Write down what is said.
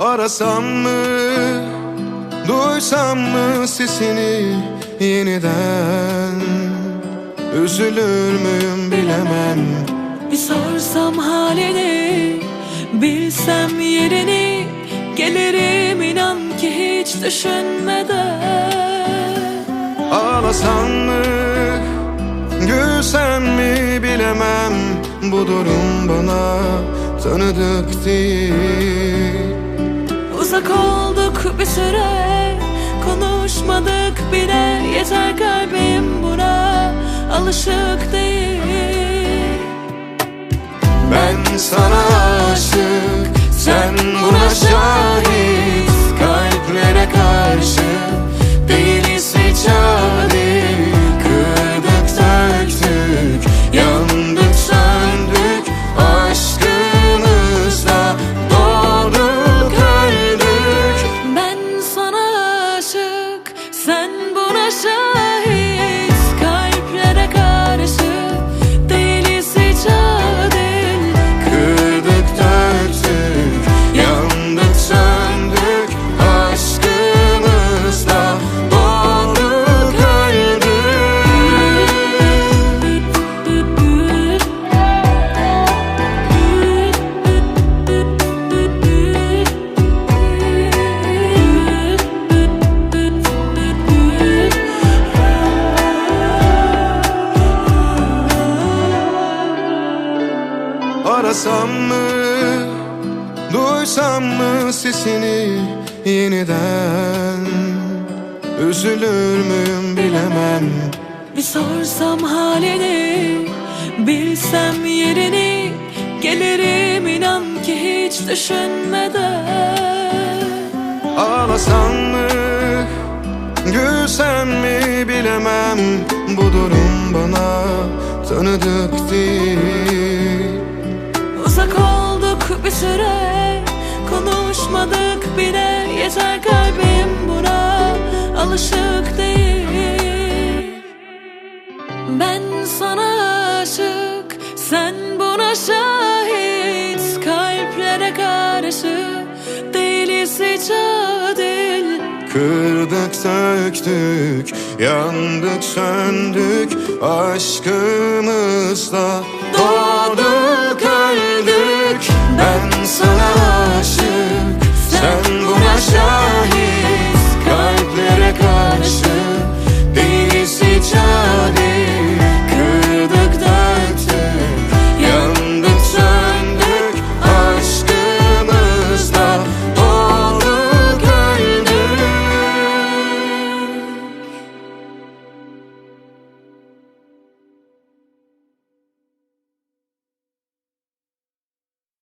Arasam mı, duysam mı sesini yeniden? Üzülür müyüm bilemem. Bir sorsam halini Bilsem yerini Gelirim inan ki hiç düşünmeden. Ağlasam mı, gülsem mi bilemem. Bu durum bana tanıdık değil Uzak olduk bir süre Konuşmadık bile. Yeter kalbim buna Alışık değil. Ben sana aşık, Arasam mı, duysam mı sesini yeniden? Üzülür müyüm bilemem. Bir sorsam halini Bilsem yerini Gelirim inan ki hiç düşünmeden. Ağlasam mı, gülsem mi bilemem. Bu durum bana tanıdık değil bir süre Konuşmadık bile. Yeter kalbim buna Alışık değil. Ben sana aşık Sen buna şahit. Kalplere karşı Değiliz hiç adil. Kırdık söktük, yandık söndük. Aşkımızla doğduk